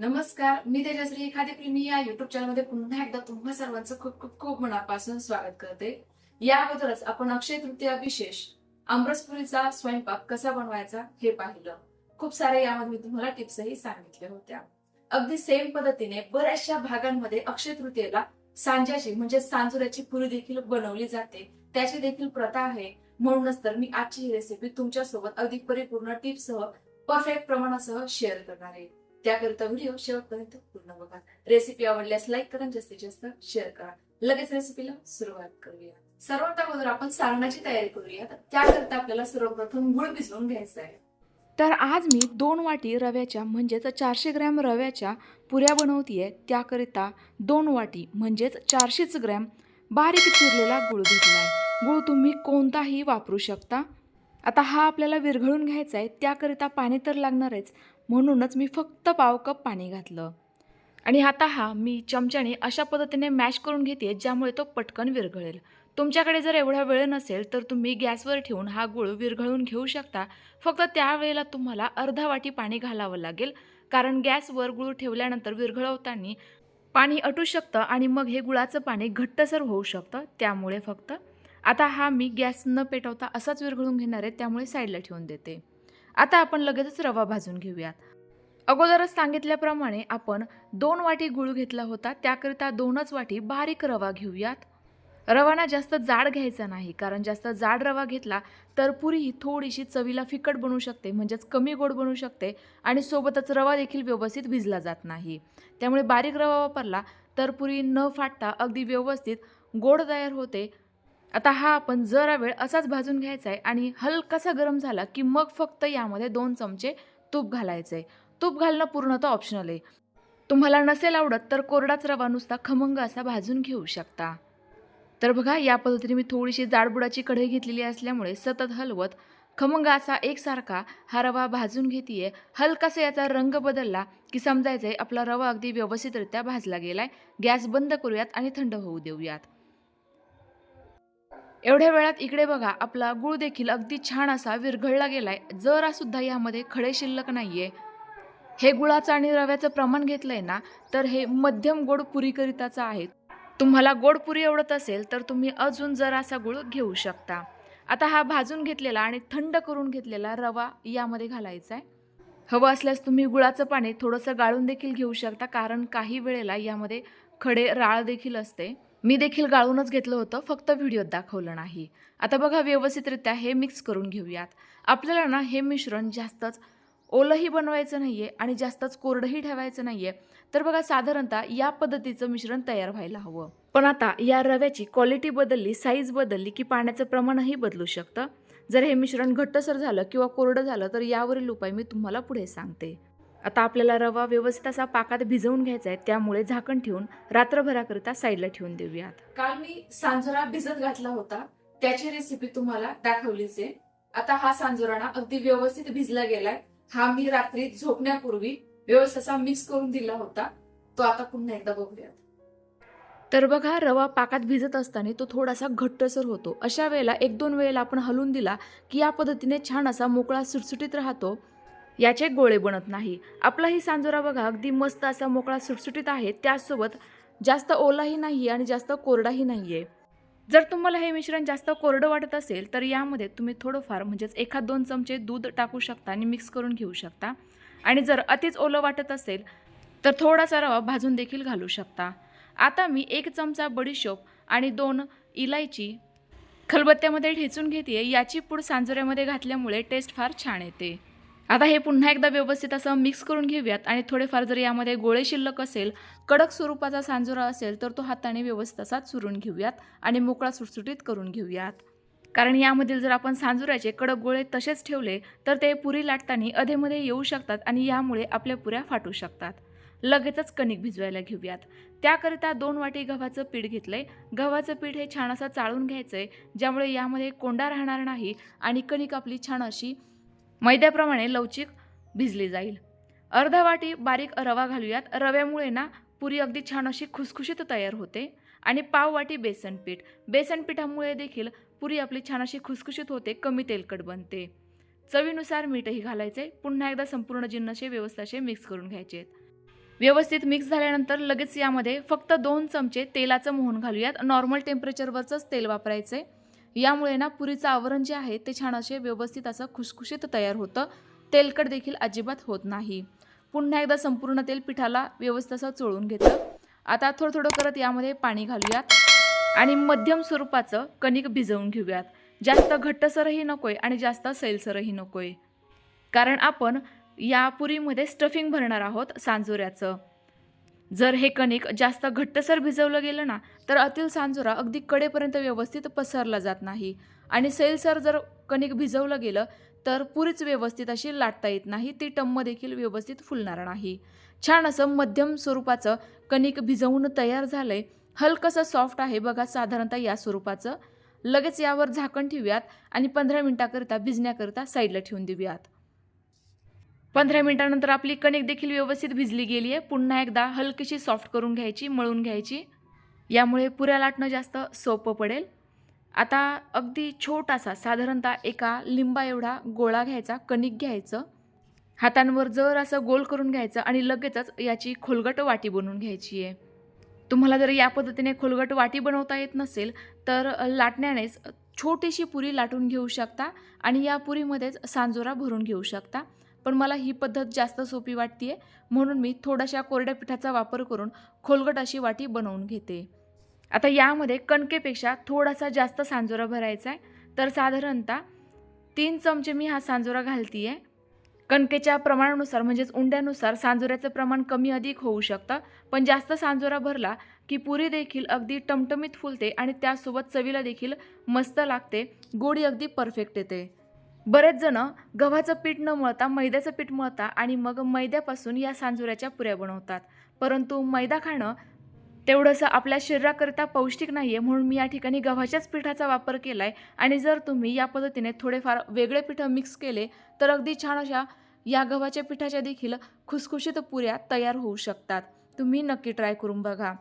नमस्कार मी तेजश्री एखाद्या प्रेमी या युट्यूब चॅनलमध्ये पुन्हा एकदा तुम्हा सर्वांचं खूप खूप खूप मनापासून स्वागत करते. या अगोदरच आपण अक्षय तृतीया विशेष आमरसपुरीचा स्वयंपाक कसा बनवायचा हे पाहिलं. खूप साऱ्या यामध्ये मी तुम्हाला टिप्सही सांगितल्या होत्या. अगदी सेम पद्धतीने बऱ्याचशा भागांमध्ये अक्षय तृतीयेला सांज्याची म्हणजे सांजुऱ्याची पुरी देखील बनवली जाते. त्याची देखील प्रथा आहे. म्हणूनच तर मी आजची ही रेसिपी तुमच्यासोबत अगदी परिपूर्ण टिप्ससह परफेक्ट प्रमाणासह शेअर करणार आहे. त्याकरिता व्हिडिओ शेवटपर्यंत पूर्ण बघा. रेसिपी आवडल्यास लाईक करा जास्तीत जास्त शेअर करा. लगेच रेसिपीला सुरुवात करूया. सर्वात अगोदर आपण सारणाची तयारी करूया. तर त्याकरिता आपल्याला सर्वप्रथम गुळ भिजवून घ्यायचा आहे. तर आज मी दोन वाटी रव्याच्या म्हणजेच चारशे ग्रॅम रव्याच्या पुऱ्या बनवतीये. त्याकरिता दोन वाटी म्हणजेच चारशेच ग्रॅम बारीक चिरलेला गुळ घेतला आहे गुळ तुम्ही कोणताही वापरू शकता. आता हा आपल्याला विरघळून घ्यायचा आहे. त्याकरिता पाणी तर लागणारच म्हणूनच मी फक्त पाव कप पाणी घातलं. आणि आता हा मी चमच्याने अशा पद्धतीने मॅश करून घेते ज्यामुळे तो पटकन विरघळेल. तुमच्याकडे जर एवढा वेळ नसेल तर तुम्ही गॅसवर ठेवून हा गुळ विरघळून घेऊ शकता. फक्त त्यावेळेला तुम्हाला अर्धा वाटी पाणी घालावं लागेल कारण गॅसवर गुळ ठेवल्यानंतर विरघळवताना पाणी अटू शकतं आणि मग हे गुळाचं पाणी घट्टसर होऊ शकतं. त्यामुळे फक्त आता हा मी गॅस न पेटवता असाच विरघळून घेणार आहे त्यामुळे साईडला ठेवून देते. आता आपण लगेचच रवा भाजून घेऊयात. अगोदरच सांगितल्याप्रमाणे आपण दोन वाटी गुळ घेतला होता त्याकरिता दोनच वाटी बारीक रवा घेऊयात. रवाना जास्त जाड घ्यायचा नाही कारण जास्त जाड रवा घेतला तर पुरी ही थोडीशी चवीला फिकट बनू शकते म्हणजेच कमी गोड बनू शकते आणि सोबतच रवा देखील व्यवस्थित भिजला जात नाही. त्यामुळे बारीक रवा वापरला तर पुरी न फाटता अगदी व्यवस्थित गोड तयार होते. आता हा आपण जरा वेळ असाच भाजून घ्यायचा आहे आणि हलकासा गरम झाला की मग फक्त यामध्ये दोन चमचे तूप घालायचं आहे तूप घालणं पूर्णतः ऑप्शनल आहे. तुम्हाला नसेल आवडत तर कोरडाच रवा नुसता खमंग असा भाजून घेऊ शकता. तर बघा या पद्धतीने मी थोडीशी जाडबुडाची कढई घेतलेली असल्यामुळे सतत हलवत खमंग असा एकसारखा हा रवा भाजून घेतीये. हलकासा याचा रंग बदलला की समजायचं आहे आपला रवा अगदी व्यवस्थितरित्या भाजला गेलाय. गॅस बंद करूयात आणि थंड होऊ देऊयात. एवढ्या वेळात इकडे बघा आपला गुळ देखील अगदी छान असा विरघळला गेलाय. जरा सुद्धा यामध्ये खडे शिल्लक नाहीये. हे गुळाचं आणि रव्याचं प्रमाण घेतलंय ना तर हे मध्यम गोड पुरीकरिताचं आहे. तुम्हाला गोड पुरी आवडत असेल तर तुम्ही अजून जरासा गुळ घेऊ शकता. आता हा भाजून घेतलेला आणि थंड करून घेतलेला रवा यामध्ये घालायचा आहे. हवं असल्यास तुम्ही गुळाचं पाणी थोडंसं गाळून देखील घेऊ शकता कारण काही वेळेला यामध्ये खडे राळ देखील असते. मी देखील गाळूनच घेतलं होतं फक्त व्हिडिओत दाखवलं नाही. आता बघा व्यवस्थितरित्या हे मिक्स करून घेऊयात. आपल्याला ना हे मिश्रण जास्तच ओलंही बनवायचं नाही आहे आणि जास्तच कोरडंही ठेवायचं नाही आहे तर बघा साधारणतः या पद्धतीचं मिश्रण तयार व्हायला हवं. पण आता या रव्याची क्वालिटी बदलली साईज बदलली की पाण्याचं प्रमाणही बदलू शकतं. जर हे मिश्रण घट्टसर झालं किंवा कोरडं झालं तर यावरील उपाय मी तुम्हाला पुढे सांगते. आता आपल्याला रवा व्यवस्थित असा पाकात भिजवून घ्यायचा आहे त्यामुळे झाकण ठेवून रात्रभराकरिता साईडला ठेवून देऊयात काल मी सांजोरा भिजत घातला होता त्याची रेसिपी तुम्हाला दाखवलीच आहे. आता हा सांजोरा ना अगदी व्यवस्थित भिजला गेलाय. हा मी रात्री झोपण्यापूर्वी व्यवस्थित असा मिक्स करून दिला होता. तो आता पुन्हा एकदा बघूयात. तर बघा रवा पाकात भिजत असताना तो थोडासा घट्टसर होतो. अशा वेळेला एक दोन वेळेला आपण हलवून दिला की या पद्धतीने छान असा मोकळा सुटसुटीत राहतो. याचे गोळे बनत नाही. आपलाही सांजोरा बघा अगदी मस्त असा मोकळा सुटसुटीत आहे. त्याचसोबत जास्त ओलाही नाही आणि जास्त कोरडाही नाही आहे जर तुम्हाला हे मिश्रण जास्त कोरडं वाटत असेल तर यामध्ये तुम्ही थोडंफार म्हणजेच एखाद दोन चमचे दूध टाकू शकता आणि मिक्स करून घेऊ शकता. आणि जर अतिच ओलं वाटत असेल तर थोडासा रवा भाजून देखील घालू शकता. आता मी एक चमचा बडीशोप आणि दोन इलायची खलबत्त्यामध्ये ठेचून घेते याची पूड सांजोऱ्यामध्ये घातल्यामुळे टेस्ट फार छान येते. आता हे पुन्हा एकदा व्यवस्थित असं मिक्स करून घेऊयात आणि थोडेफार जर यामध्ये गोळे शिल्लक असेल कडक स्वरूपाचा सांजोरा असेल तर तो हाताने व्यवस्थित असा चुरून घेऊयात आणि मोकळा सुटसुटीत करून घेऊयात. कारण यामधील जर आपण सांजुराचे कडक गोळे तसेच ठेवले तर ते पुरी लाटताना अधेमध्ये येऊ शकतात आणि यामुळे आपल्या पुऱ्या फाटू शकतात. लगेचच कणिक भिजवायला घेऊयात. त्याकरिता दोन वाटी गव्हाचं पीठ घेतलंय. गव्हाचं पीठ हे छान असं चाळून घ्यायचं आहे ज्यामुळे यामध्ये कोंडा राहणार नाही आणि कणिक आपली छान अशी मैद्याप्रमाणे लवचिक भिजली जाईल. अर्धा वाटी बारीक रवा घालूयात. रव्यामुळे ना पुरी अगदी छान अशी खुसखुशीत तयार होते. आणि पाव वाटी बेसन पीठ. बेसन पिठामुळे देखील पुरी आपली छान अशी खुसखुशीत होते कमी तेलकट बनते. चवीनुसार मीठही घालायचे. पुन्हा एकदा संपूर्ण जिन्नसे व्यवस्थाचे मिक्स करून घ्यायचे व्यवस्थित मिक्स झाल्यानंतर लगेच यामध्ये फक्त दोन चमचे तेलाचं मोहन घालूयात. नॉर्मल टेम्परेचरवरचंच तेल वापरायचं आहे यामुळे ना पुरीचं आवरण जे आहे ते छान असे व्यवस्थित असं खुसखुशीत तयार होतं. तेलकट देखील अजिबात होत नाही. पुन्हा एकदा संपूर्ण तेल पिठाला व्यवस्थित असं चोळून घेतलं. आता थोडं थोडं करत यामध्ये पाणी घालूयात. आणि मध्यम स्वरूपाचं कणिक भिजवून घेऊयात. जास्त घट्टसरही नकोय आणि जास्त सैलसरही नकोय. कारण आपण या पुरीमध्ये स्टफिंग भरणार आहोत सांजोऱ्याचं. जर हे कणिक जास्त घट्टसर भिजवलं गेलं ना तर अतिल सांजोरा अगदी कडेपर्यंत व्यवस्थित पसरला जात नाही. आणि सैलसर जर कणिक भिजवलं गेलं तर पुरीच व्यवस्थित अशी लाटता येत नाही ती टम्म देखील व्यवस्थित फुलणार नाही. छान असं मध्यम स्वरूपाचं कणिक भिजवून तयार झालंय. हलकंसं सॉफ्ट आहे बघा साधारणतः या स्वरूपाचं. लगेच यावर झाकण ठेवूयात आणि पंधरा मिनटाकरिता भिजण्याकरिता साईडला ठेवून देऊयात. पंधरा मिनिटानंतर आपली कणिक देखील व्यवस्थित भिजली गेली आहे पुन्हा एकदा हलकीशी सॉफ्ट करून घ्यायची मळून घ्यायची. यामुळे पुऱ्या लाटणं जास्त सोपं पडेल. आता अगदी छोटासा साधारणतः एका लिंबा एवढा गोळा घ्यायचा कणिक घ्यायचं. हातांवर जर असं गोल करून घ्यायचं आणि लगेचच याची खोलगट वाटी बनवून घ्यायची आहे तुम्हाला जर या पद्धतीने खोलगट वाटी बनवता येत नसेल तर लाटण्यानेच छोटीशी पुरी लाटून घेऊ शकता आणि या पुरीमध्येच सांजोरा भरून घेऊ शकता. पण मला ही पद्धत जास्त सोपी वाटते म्हणून मी थोड्याशा कोरड्या पिठाचा वापर करून खोलगट अशी वाटी बनवून घेते. आता यामध्ये कणकेपेक्षा थोडासा जास्त सांजोरा भरायचा आहे तर साधारणतः तीन चमचे मी हा सांजोरा घालते आहे कणकेच्या प्रमाणानुसार म्हणजेच उंड्यानुसार सांजोऱ्याचं प्रमाण कमी अधिक होऊ शकतं. पण जास्त सांजोरा भरला की पुरी देखील अगदी टमटमीत फुलते आणि त्यासोबत चवीला देखील मस्त लागते. गोडी अगदी परफेक्ट येते. बरेच जण गव्हाचं पीठ न मळता मैद्याचं पीठ मळता आणि मग मैद्यापासून या सांजुऱ्याच्या पुऱ्या बनवतात. परंतु मैदा खाणं तेवढंसं आपल्या शरीराकरिता पौष्टिक नाही आहे म्हणून मी या ठिकाणी गव्हाच्याच पिठाचा वापर केला आहे आणि जर तुम्ही या पद्धतीने थोडेफार वेगळे पिठं मिक्स केले तर अगदी छान अशा या गव्हाच्या पिठाच्या देखील खुसखुशीत पुऱ्या तयार होऊ शकतात. तुम्ही नक्की ट्राय करून बघा.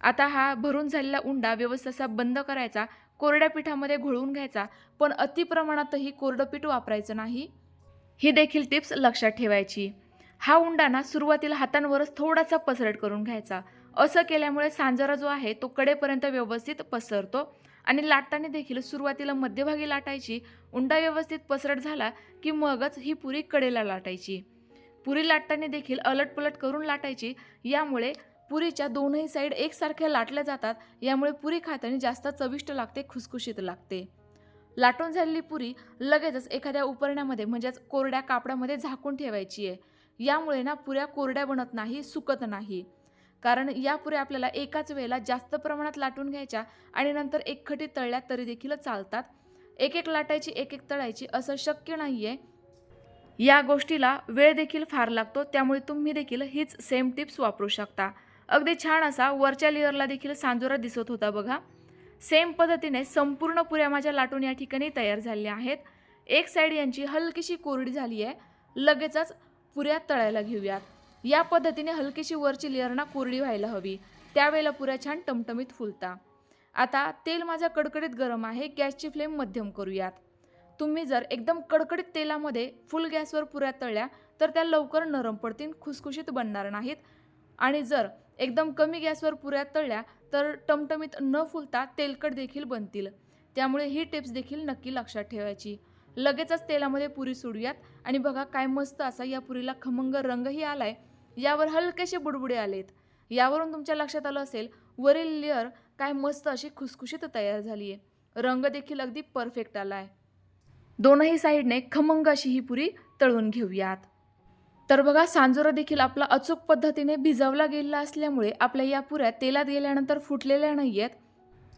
आता हा भरून झालेला उंडा व्यवस्थित असा बंद करायचा कोरड्या पिठामध्ये घोळवून घ्यायचा पण अति प्रमाणातही कोरडं पीठ वापरायचं नाही. ही देखील टिप्स लक्षात ठेवायची. हा उंडाना सुरुवातीला हातांवरच थोडासा पसरट करून घ्यायचा. असं केल्यामुळे सांजरा जो आहे तो कडेपर्यंत व्यवस्थित पसरतो आणि लाटताना देखील सुरुवातीला मध्यभागी लाटायची. उंडा व्यवस्थित पसरट झाला की मगच ही पुरी कडेला लाटायची. पुरी लाटताना देखील अलटपलट करून लाटायची. यामुळे पुरीच्या दोनही साईड एकसारख्या लाटल्या जातात यामुळे पुरी खाताना जास्त चविष्ट लागते खुसखुशीत लागते. लाटून झालेली पुरी लगेचच एखाद्या उपरण्यामध्ये म्हणजेच कोरड्या कापडामध्ये झाकून ठेवायची आहे. यामुळे ना पुऱ्या कोरड्या बनत नाही सुकत नाही. कारण या पुऱ्या आपल्याला एकाच वेळेला जास्त प्रमाणात लाटून घ्यायच्या आणि नंतर एकखटी तळल्या तरी देखील चालतात. एक एक लाटायची एक एक तळायची असं शक्य नाही आहे या गोष्टीला वेळ देखील फार लागतो त्यामुळे तुम्ही देखील हीच सेम टिप्स वापरू शकता. अगदी छान असा वरच्या लेअरला देखील सांजोरा दिसत होता बघा. सेम पद्धतीने संपूर्ण पुऱ्या माझ्या लाटून या ठिकाणी तयार झालेल्या आहेत. एक साईड यांची हलकीशी कोरडी झाली आहे. लगेचच पुऱ्या तळायला घेऊयात. या पद्धतीने हलकीशी वरची लेअरना कोरडी व्हायला हवी. त्यावेळेला पुऱ्या छान टमटमीत फुलता. आता तेल माझा कडकडीत गरम आहे. गॅसची फ्लेम मध्यम करूयात. तुम्ही जर एकदम कडकडीत तेलामध्ये फुल गॅसवर पुऱ्या तळल्या तर त्या लवकर नरम पडतील खुसखुशीत बनणार नाहीत. आणि जर एकदम कमी गॅसवर पुऱ्या तळल्या तर टमटमीत न फुलता तेलकट देखील बनतील. त्यामुळे ही टिप्स देखील नक्की लक्षात ठेवायची. लगेचच तेलामध्ये पुरी सोडूयात. आणि बघा काय मस्त असा या पुरीला खमंग रंगही आलाय. यावर हलकेसे बुडबुडे आलेत. यावरून तुमच्या लक्षात आलं असेल वरील लेअर काय मस्त अशी खुसखुशीत तयार झाली आहे रंग देखील अगदी परफेक्ट आला आहे दोनही साईडने खमंग अशी ही पुरी तळून घेऊयात. तर बघा सांजोरा देखील आपला अचूक पद्धतीने भिजवला गेलेला असल्यामुळे आपल्या या पुऱ्या तेलात गेल्यानंतर फुटलेल्या नाही आहेत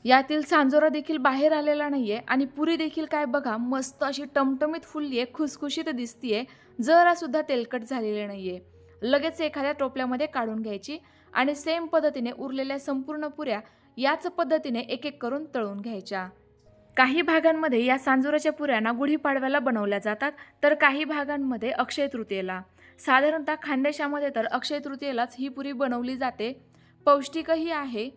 यातील सांजोरा देखील बाहेर आलेला नाही आहे आणि पुरी देखील काय बघा मस्त अशी टमटमीत फुलली आहे खुसखुशीत दिसतीये. जरासुद्धा तेलकट झालेली नाही आहे लगेच एखाद्या टोपल्यामध्ये काढून घ्यायची आणि सेम पद्धतीने उरलेल्या संपूर्ण पुऱ्या याच पद्धतीने एक एक करून तळून घ्यायच्या. काही भागांमध्ये या सांजोराच्या पुऱ्यांना गुढीपाडव्याला बनवल्या जातात तर काही भागांमध्ये अक्षय तृतीयेला साधारणतः खानदेशामध्ये तर अक्षय तृतीयेलाच ही पुरी बनवली जाते. पौष्टिकही आहे.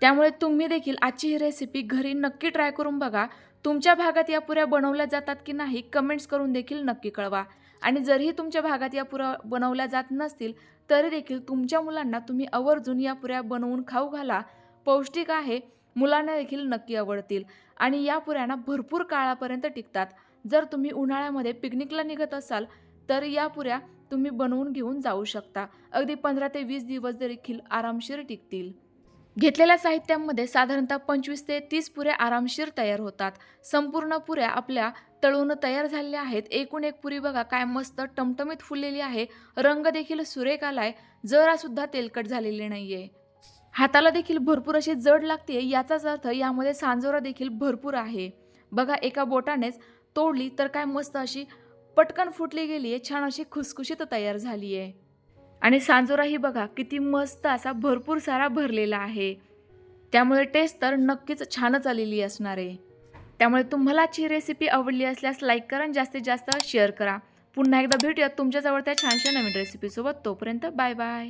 त्यामुळे तुम्ही देखील आजची ही रेसिपी घरी नक्की ट्राय करून बघा. तुमच्या भागात या पुऱ्या बनवल्या जातात की नाही कमेंट्स करून देखील नक्की कळवा. आणि जरीही तुमच्या भागात या पुऱ्या बनवल्या जात नसतील तरी देखील तुमच्या मुलांना तुम्ही आवर्जून या पुऱ्या बनवून खाऊ घाला. पौष्टिक आहे मुलांना देखील नक्की आवडतील. आणि या पुऱ्यांना भरपूर काळापर्यंत टिकतात. जर तुम्ही उन्हाळ्यामध्ये पिकनिकला निघत असाल तर या पुऱ्या तुम्ही बनवून घेऊन जाऊ शकता. अगदी पंधरा ते वीस दिवस देखील आरामशीर टिकतील. घेतलेल्या साहित्यामध्ये साधारणतः पंचवीस ते तीस पुऱ्या आरामशीर तयार होतात. संपूर्ण पुऱ्या आपल्या तळून तयार झालेल्या आहेत. एकूण एक पुरी बघा काय मस्त टमटमीत फुललेली आहे. रंग देखील सुरेख आलाय. जरा सुद्धा तेलकट झालेली नाहीये. हाताला देखील भरपूर अशी जड लागते याचाच अर्थ यामध्ये सांजोरा देखील भरपूर आहे. बघा एका बोटानेच तोडली तर काय मस्त अशी पटकन फुटली गेली आहे छान अशी खुसखुशीत तयार झाली आहे आणि सांजोराही बघा किती मस्त असा भरपूर सारा भरलेला आहे. त्यामुळे टेस्ट तर नक्कीच छानच आलेली असणार. आहे त्यामुळे तुम्हालाची रेसिपी आवडली असल्यास लाईक करा आणि जास्तीत जास्त शेअर करा. पुन्हा एकदा भेटूयात तुमच्याजवळ त्या छानशा नवीन रेसिपीसोबत तोपर्यंत बाय बाय